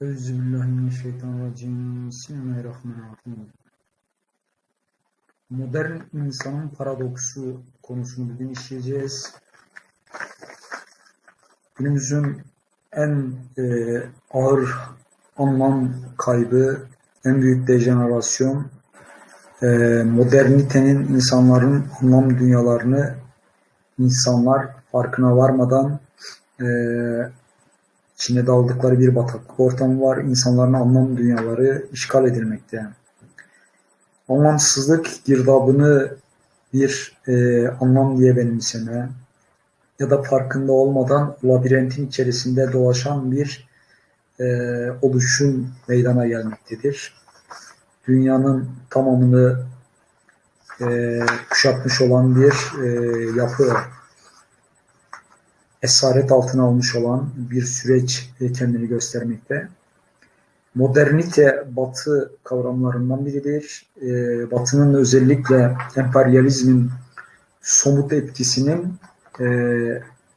Euzubillahimineşşeytanirracim. Bismillahirrahmanirrahim. Modern insanın paradoksu konusunu bugün işleyeceğiz. Günümüzün en e, ağır anlam kaybı, en büyük dejenerasyon, e, modernitenin insanların anlam dünyalarını insanlar farkına varmadan e, içine daldıkları bir bataklık ortamı var. İnsanların anlam dünyaları işgal edilmekte. Anlamsızlık girdabını bir e, anlam diye benimseme ya da farkında olmadan labirentin içerisinde dolaşan bir e, oluşum meydana gelmektedir. Dünyanın tamamını e, kuşatmış olan bir e, yapı esaret altına almış olan bir süreç kendini göstermekte. Modernite batı kavramlarından biridir. E, batının özellikle emperyalizmin somut etkisinin e,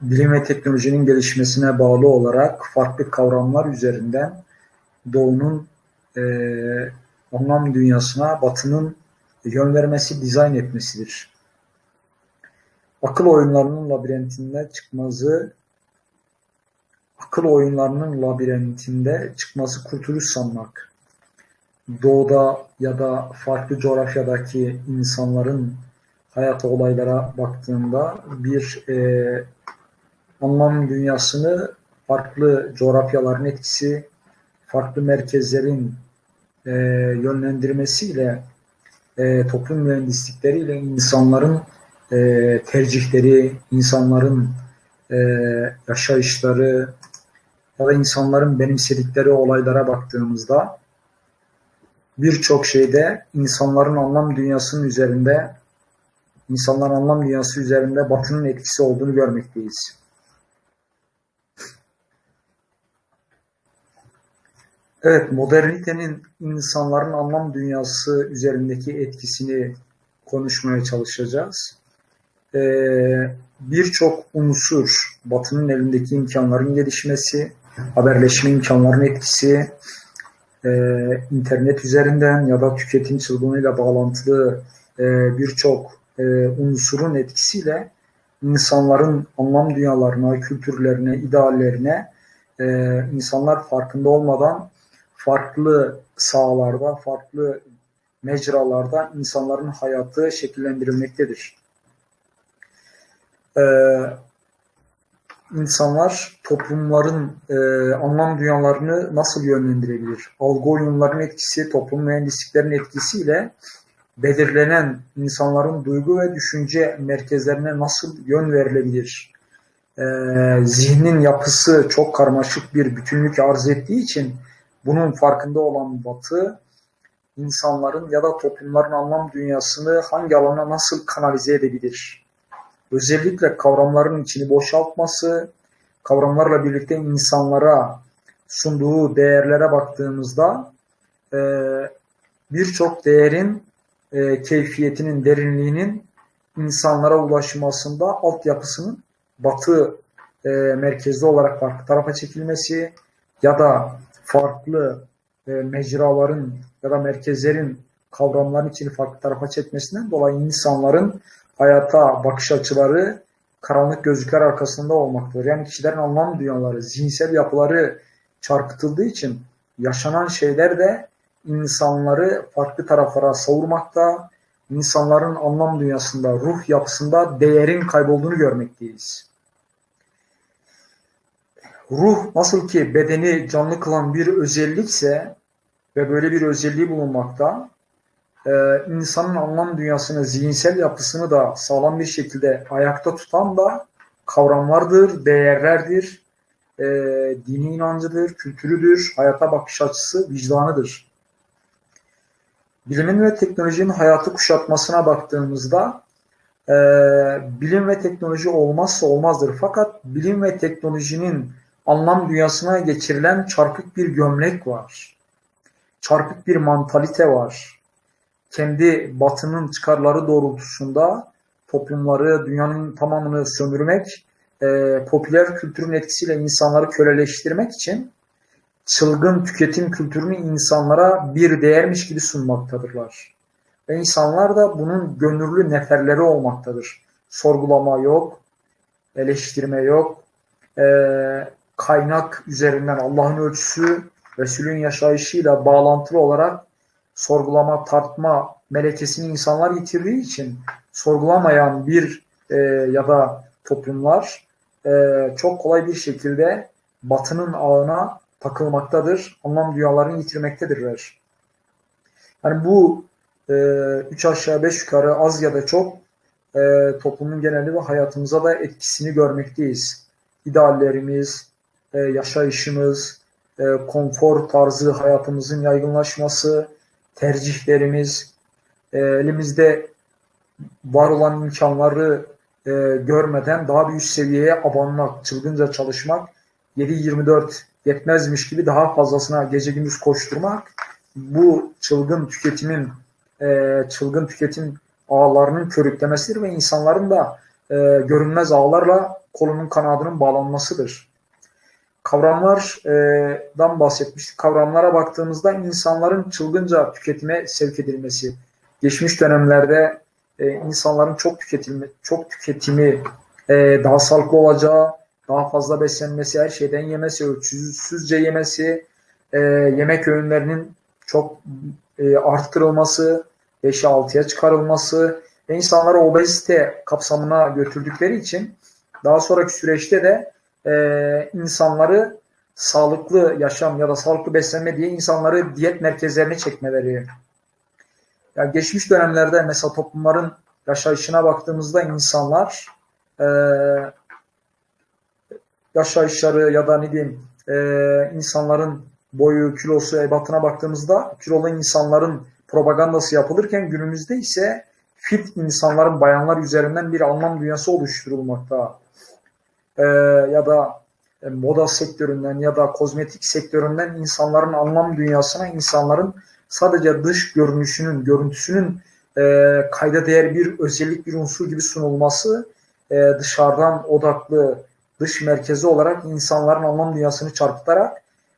bilim ve teknolojinin gelişmesine bağlı olarak farklı kavramlar üzerinden doğunun e, anlam dünyasına batının yön vermesi, dizayn etmesidir akıl oyunlarının labirentinde çıkması akıl oyunlarının labirentinde çıkması kurtuluş sanmak. Doğuda ya da farklı coğrafyadaki insanların hayat olaylara baktığında bir e, anlam dünyasını farklı coğrafyaların etkisi, farklı merkezlerin e, yönlendirmesiyle e, toplum mühendislikleriyle insanların e, tercihleri, insanların e, yaşayışları ya da insanların benimsedikleri olaylara baktığımızda birçok şeyde insanların anlam dünyasının üzerinde insanların anlam dünyası üzerinde batının etkisi olduğunu görmekteyiz. Evet, modernitenin insanların anlam dünyası üzerindeki etkisini konuşmaya çalışacağız e, birçok unsur, Batı'nın elindeki imkanların gelişmesi, haberleşme imkanlarının etkisi, e, internet üzerinden ya da tüketim çılgınlığıyla bağlantılı e, birçok e, unsurun etkisiyle insanların anlam dünyalarına, kültürlerine, ideallerine e, insanlar farkında olmadan farklı sahalarda, farklı mecralarda insanların hayatı şekillendirilmektedir e, insanlar toplumların e, anlam dünyalarını nasıl yönlendirebilir? Algı oyunlarının etkisi, toplum mühendisliklerinin etkisiyle belirlenen insanların duygu ve düşünce merkezlerine nasıl yön verilebilir? E, zihnin yapısı çok karmaşık bir bütünlük arz ettiği için bunun farkında olan Batı, insanların ya da toplumların anlam dünyasını hangi alana nasıl kanalize edebilir? Özellikle kavramların içini boşaltması, kavramlarla birlikte insanlara sunduğu değerlere baktığımızda e, birçok değerin e, keyfiyetinin, derinliğinin insanlara ulaşmasında altyapısının batı e, merkezli olarak farklı tarafa çekilmesi ya da farklı e, mecraların ya da merkezlerin kavramların içini farklı tarafa çekmesinden dolayı insanların hayata bakış açıları karanlık gözlükler arkasında olmaktadır. Yani kişilerin anlam dünyaları, zihinsel yapıları çarpıtıldığı için yaşanan şeyler de insanları farklı taraflara savurmakta, insanların anlam dünyasında, ruh yapısında değerin kaybolduğunu görmekteyiz. Ruh nasıl ki bedeni canlı kılan bir özellikse ve böyle bir özelliği bulunmakta, e, insanın anlam dünyasını, zihinsel yapısını da sağlam bir şekilde ayakta tutan da kavramlardır, değerlerdir, e, dini inancıdır, kültürüdür, hayata bakış açısı, vicdanıdır. Bilimin ve teknolojinin hayatı kuşatmasına baktığımızda e, bilim ve teknoloji olmazsa olmazdır. Fakat bilim ve teknolojinin anlam dünyasına geçirilen çarpık bir gömlek var. Çarpık bir mantalite var kendi batının çıkarları doğrultusunda toplumları, dünyanın tamamını sömürmek, e, popüler kültürün etkisiyle insanları köleleştirmek için çılgın tüketim kültürünü insanlara bir değermiş gibi sunmaktadırlar. Ve insanlar da bunun gönüllü neferleri olmaktadır. Sorgulama yok, eleştirme yok, e, kaynak üzerinden Allah'ın ölçüsü, Resulün yaşayışıyla bağlantılı olarak sorgulama, tartma melekesini insanlar yitirdiği için sorgulamayan bir e, ya da toplumlar e, çok kolay bir şekilde batının ağına takılmaktadır. Anlam dünyalarını yitirmektedirler. Yani bu e, üç aşağı beş yukarı az ya da çok e, toplumun geneli ve hayatımıza da etkisini görmekteyiz. İdeallerimiz, e, yaşayışımız, e, konfor tarzı hayatımızın yaygınlaşması, tercihlerimiz, e, elimizde var olan imkanları e, görmeden daha bir üst seviyeye abanmak, çılgınca çalışmak, 7-24 yetmezmiş gibi daha fazlasına gece gündüz koşturmak, bu çılgın tüketimin, e, çılgın tüketim ağlarının körüklemesidir ve insanların da e, görünmez ağlarla kolunun kanadının bağlanmasıdır. Kavramlardan bahsetmiştik. Kavramlara baktığımızda insanların çılgınca tüketime sevk edilmesi, geçmiş dönemlerde e, insanların çok tüketimi, çok tüketimi e, daha sağlıklı olacağı, daha fazla beslenmesi, her şeyden yemesi, ölçüsüzce yemesi, e, yemek öğünlerinin çok e, arttırılması, 5'e 6'ya çıkarılması ve insanları obezite kapsamına götürdükleri için daha sonraki süreçte de e, insanları sağlıklı yaşam ya da sağlıklı beslenme diye insanları diyet merkezlerine çekmeleri. Yani geçmiş dönemlerde mesela toplumların yaşayışına baktığımızda insanlar e, yaşayışları ya da ne diyeyim e, insanların boyu, kilosu, ebatına baktığımızda kilolu insanların propagandası yapılırken günümüzde ise fit insanların bayanlar üzerinden bir anlam dünyası oluşturulmakta. Ee, ya da e, moda sektöründen ya da kozmetik sektöründen insanların anlam dünyasına insanların sadece dış görünüşünün, görüntüsünün e, kayda değer bir özellik, bir unsur gibi sunulması e, dışarıdan odaklı, dış merkezi olarak insanların anlam dünyasını çarpıtarak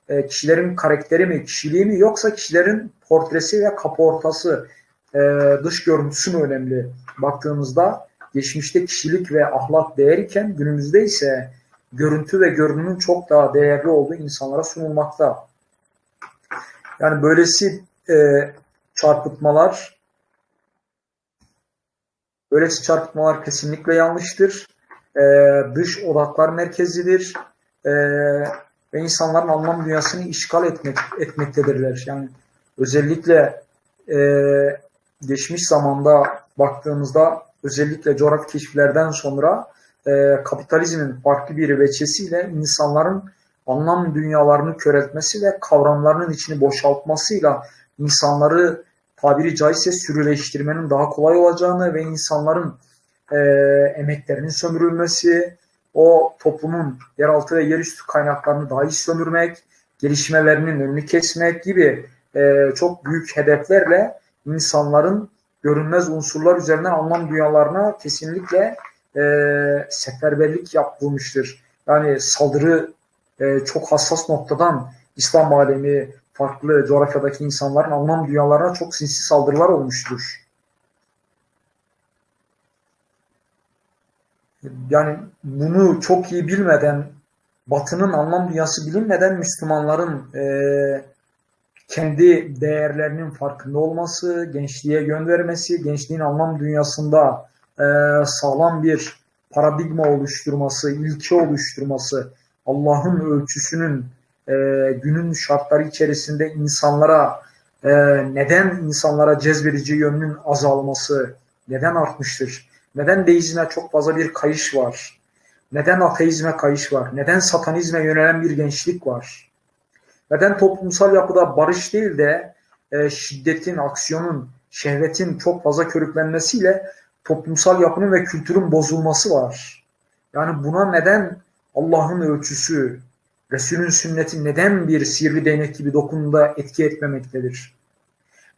e, kişilerin karakteri mi, kişiliği mi yoksa kişilerin portresi ve kaportası, e, dış görüntüsü mü önemli? Baktığımızda geçmişte kişilik ve ahlak değerken günümüzde ise görüntü ve görünümün çok daha değerli olduğu insanlara sunulmakta. Yani böylesi e, çarpıtmalar böylesi çarpıtmalar kesinlikle yanlıştır. E, dış odaklar merkezidir. E, ve insanların anlam dünyasını işgal etmek etmektedirler. Yani özellikle e, geçmiş zamanda baktığımızda özellikle coğrafi keşiflerden sonra e, kapitalizmin farklı bir veçesiyle insanların anlam dünyalarını köreltmesi ve kavramlarının içini boşaltmasıyla insanları tabiri caizse sürüleştirmenin daha kolay olacağını ve insanların e, emeklerinin sömürülmesi, o toplumun yeraltı ve yerüstü kaynaklarını daha iyi sömürmek, gelişmelerinin önünü kesmek gibi e, çok büyük hedeflerle insanların görünmez unsurlar üzerinden anlam dünyalarına kesinlikle e, seferberlik yapılmıştır. Yani saldırı e, çok hassas noktadan İslam alemi, farklı coğrafyadaki insanların anlam dünyalarına çok sinsi saldırılar olmuştur. Yani bunu çok iyi bilmeden, Batı'nın anlam dünyası bilinmeden Müslümanların e, kendi değerlerinin farkında olması, gençliğe yön vermesi, gençliğin anlam dünyasında e, sağlam bir paradigma oluşturması, ilke oluşturması, Allah'ın ölçüsünün e, günün şartları içerisinde insanlara e, neden insanlara cezbedici yönünün azalması neden artmıştır? Neden deizme çok fazla bir kayış var? Neden ateizme kayış var? Neden satanizme yönelen bir gençlik var? Neden toplumsal yapıda barış değil de e, şiddetin, aksiyonun, şehvetin çok fazla körüklenmesiyle toplumsal yapının ve kültürün bozulması var? Yani buna neden Allah'ın ölçüsü, Resulün sünneti neden bir sihirli değnek gibi dokununda etki etmemektedir?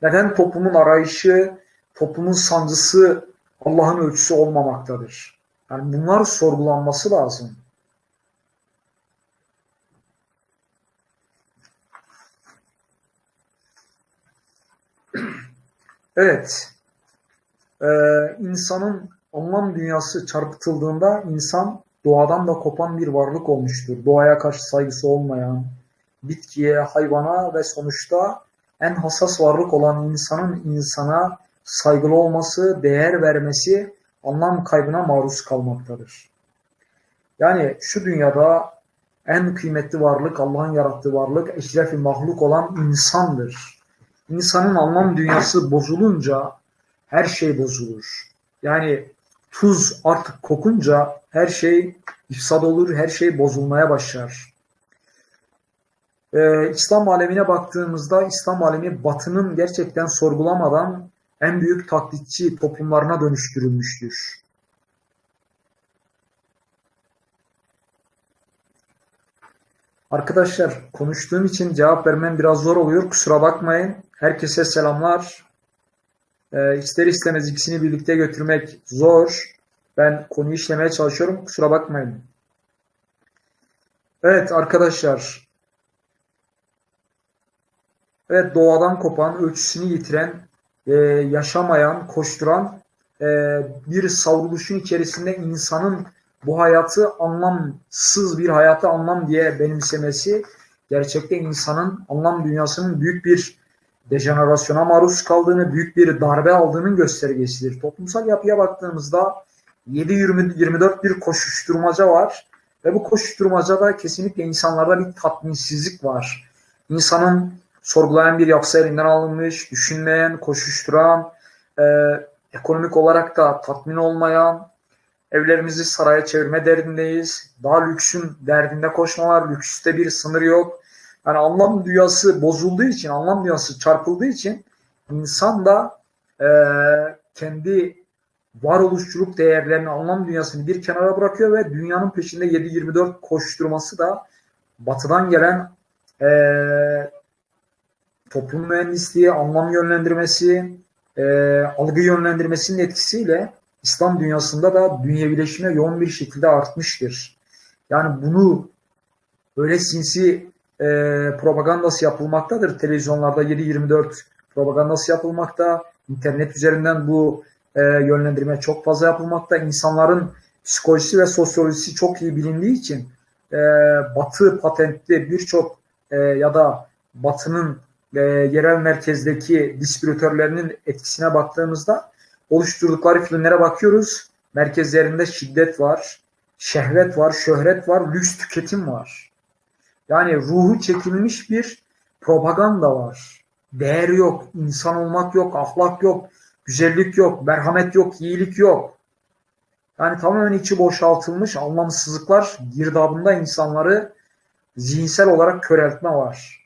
Neden toplumun arayışı, toplumun sancısı Allah'ın ölçüsü olmamaktadır? Yani bunlar sorgulanması lazım. Evet, e, insanın anlam dünyası çarpıtıldığında insan doğadan da kopan bir varlık olmuştur. Doğaya karşı saygısı olmayan, bitkiye, hayvana ve sonuçta en hassas varlık olan insanın insana saygılı olması, değer vermesi anlam kaybına maruz kalmaktadır. Yani şu dünyada en kıymetli varlık, Allah'ın yarattığı varlık, eşrefi mahluk olan insandır. İnsanın anlam dünyası bozulunca her şey bozulur. Yani tuz artık kokunca her şey ifsad olur, her şey bozulmaya başlar. Ee, İslam alemine baktığımızda İslam alemi batının gerçekten sorgulamadan en büyük taklitçi toplumlarına dönüştürülmüştür. Arkadaşlar konuştuğum için cevap vermem biraz zor oluyor. Kusura bakmayın. Herkese selamlar. Ee, ister istemez ikisini birlikte götürmek zor. Ben konuyu işlemeye çalışıyorum. Kusura bakmayın. Evet arkadaşlar. Evet doğadan kopan, ölçüsünü yitiren, e, yaşamayan, koşturan e, bir savruluşun içerisinde insanın bu hayatı anlamsız bir hayatı anlam diye benimsemesi gerçekten insanın anlam dünyasının büyük bir dejenerasyona maruz kaldığını, büyük bir darbe aldığının göstergesidir. Toplumsal yapıya baktığımızda 7-24 bir koşuşturmaca var ve bu koşuşturmacada kesinlikle insanlarda bir tatminsizlik var. İnsanın sorgulayan bir yapısı elinden alınmış, düşünmeyen, koşuşturan, e, ekonomik olarak da tatmin olmayan, evlerimizi saraya çevirme derdindeyiz. Daha lüksün derdinde koşmalar, lükste bir sınır yok. Yani anlam dünyası bozulduğu için, anlam dünyası çarpıldığı için insan da e, kendi varoluşçuluk değerlerini, anlam dünyasını bir kenara bırakıyor ve dünyanın peşinde 7-24 koşturması da batıdan gelen e, toplum mühendisliği, anlam yönlendirmesi, e, algı yönlendirmesinin etkisiyle İslam dünyasında da dünyevileşme yoğun bir şekilde artmıştır. Yani bunu böyle sinsi e, propagandası yapılmaktadır. Televizyonlarda 7-24 propagandası yapılmakta. İnternet üzerinden bu e, yönlendirme çok fazla yapılmakta. İnsanların psikolojisi ve sosyolojisi çok iyi bilindiği için e, batı patentli birçok e, ya da batının e, yerel merkezdeki distribütörlerinin etkisine baktığımızda oluşturdukları filmlere bakıyoruz. Merkezlerinde şiddet var, şehvet var, şöhret var, lüks tüketim var. Yani ruhu çekilmiş bir propaganda var. Değer yok, insan olmak yok, ahlak yok, güzellik yok, merhamet yok, iyilik yok. Yani tamamen içi boşaltılmış anlamsızlıklar girdabında insanları zihinsel olarak köreltme var.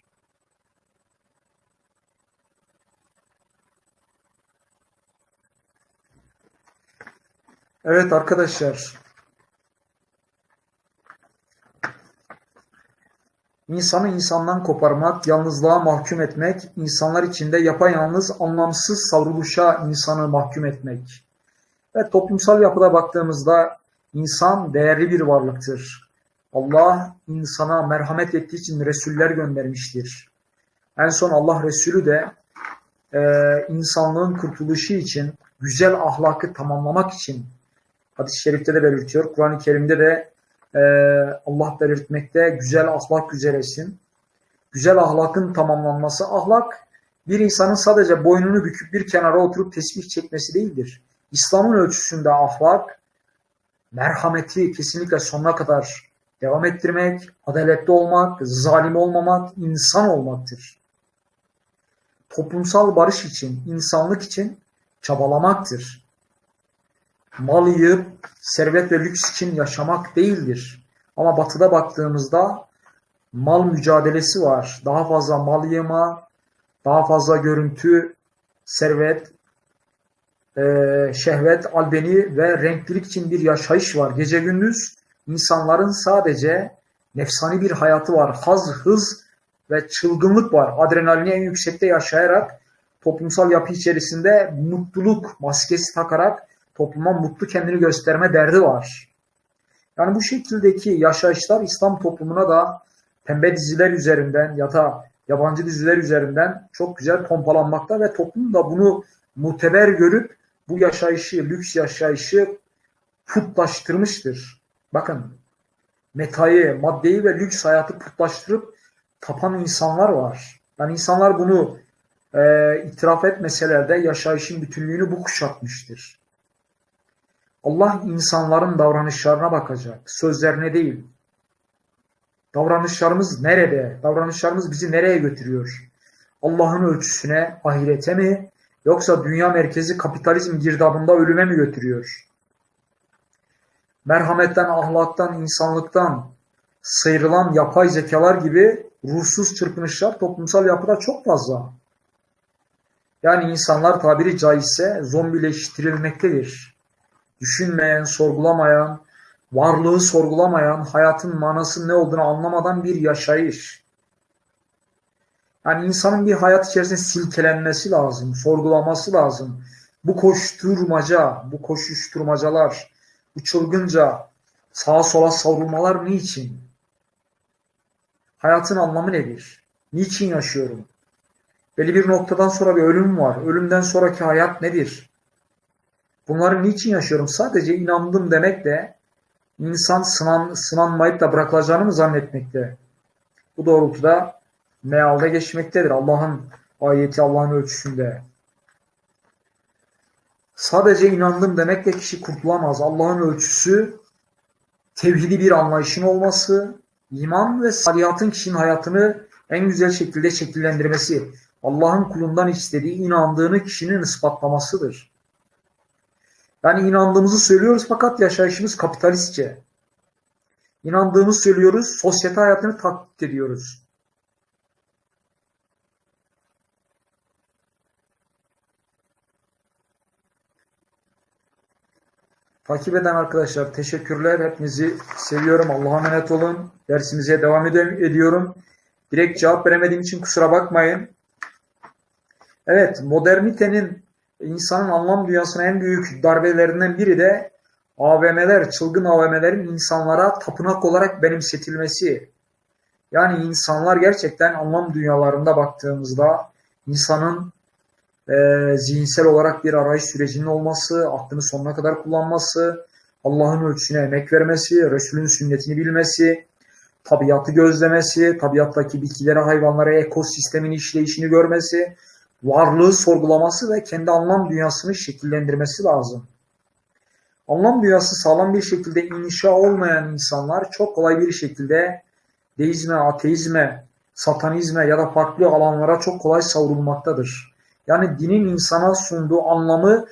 Evet arkadaşlar. İnsanı insandan koparmak, yalnızlığa mahkum etmek, insanlar içinde yapayalnız, anlamsız savruluşa insanı mahkum etmek. Ve toplumsal yapıda baktığımızda insan değerli bir varlıktır. Allah insana merhamet ettiği için Resuller göndermiştir. En son Allah Resulü de e, insanlığın kurtuluşu için, güzel ahlakı tamamlamak için hadis-i şerifte de belirtiyor. Kur'an-ı Kerim'de de e, Allah belirtmekte güzel ahlak üzeresin. Güzel ahlakın tamamlanması. Ahlak bir insanın sadece boynunu büküp bir kenara oturup tesbih çekmesi değildir. İslam'ın ölçüsünde ahlak merhameti kesinlikle sonuna kadar devam ettirmek, adaletli olmak, zalim olmamak, insan olmaktır. Toplumsal barış için, insanlık için çabalamaktır mal yiyip servet ve lüks için yaşamak değildir. Ama batıda baktığımızda mal mücadelesi var. Daha fazla mal yema, daha fazla görüntü, servet, e, şehvet, albeni ve renklilik için bir yaşayış var. Gece gündüz insanların sadece nefsani bir hayatı var. Haz, hız ve çılgınlık var. Adrenalini en yüksekte yaşayarak toplumsal yapı içerisinde mutluluk maskesi takarak topluma mutlu kendini gösterme derdi var. Yani bu şekildeki yaşayışlar İslam toplumuna da pembe diziler üzerinden ya da yabancı diziler üzerinden çok güzel pompalanmakta ve toplum da bunu muteber görüp bu yaşayışı, lüks yaşayışı putlaştırmıştır. Bakın metayı, maddeyi ve lüks hayatı putlaştırıp tapan insanlar var. Yani insanlar bunu e, itiraf etmeseler de yaşayışın bütünlüğünü bu kuşatmıştır. Allah insanların davranışlarına bakacak, sözlerine değil. Davranışlarımız nerede? Davranışlarımız bizi nereye götürüyor? Allah'ın ölçüsüne, ahirete mi? Yoksa dünya merkezi kapitalizm girdabında ölüme mi götürüyor? Merhametten, ahlaktan, insanlıktan sıyrılan yapay zekalar gibi ruhsuz çırpınışlar toplumsal yapıda çok fazla. Yani insanlar tabiri caizse zombileştirilmektedir. Düşünmeyen, sorgulamayan, varlığı sorgulamayan, hayatın manasının ne olduğunu anlamadan bir yaşayış. Yani insanın bir hayat içerisinde silkelenmesi lazım, sorgulaması lazım. Bu koşturmaca, bu koşuşturmacalar, bu çılgınca sağa sola savrulmalar niçin? Hayatın anlamı nedir? Niçin yaşıyorum? Belli bir noktadan sonra bir ölüm var. Ölümden sonraki hayat nedir? Bunları niçin yaşıyorum? Sadece inandım demekle insan sınan, sınanmayıp da bırakılacağını mı zannetmekte? Bu doğrultuda mealde geçmektedir. Allah'ın ayeti Allah'ın ölçüsünde. Sadece inandım demekle kişi kurtulamaz. Allah'ın ölçüsü tevhidi bir anlayışın olması, iman ve saliyatın kişinin hayatını en güzel şekilde şekillendirmesi, Allah'ın kulundan istediği inandığını kişinin ispatlamasıdır. Yani inandığımızı söylüyoruz fakat yaşayışımız kapitalistçe. İnandığımızı söylüyoruz, sosyete hayatını taklit ediyoruz. Takip eden arkadaşlar teşekkürler. Hepinizi seviyorum. Allah'a emanet olun. Dersimize devam ed- ediyorum. Direkt cevap veremediğim için kusura bakmayın. Evet, modernitenin insanın anlam dünyasına en büyük darbelerinden biri de AVM'ler, çılgın AVM'lerin insanlara tapınak olarak benimsetilmesi. Yani insanlar gerçekten anlam dünyalarında baktığımızda insanın e, zihinsel olarak bir arayış sürecinin olması, aklını sonuna kadar kullanması, Allah'ın ölçüsüne emek vermesi, Resul'ün sünnetini bilmesi, tabiatı gözlemesi, tabiattaki bitkilere, hayvanlara, ekosistemin işleyişini görmesi, varlığı sorgulaması ve kendi anlam dünyasını şekillendirmesi lazım. Anlam dünyası sağlam bir şekilde inşa olmayan insanlar çok kolay bir şekilde deizme, ateizme, satanizme ya da farklı alanlara çok kolay savrulmaktadır. Yani dinin insana sunduğu anlamı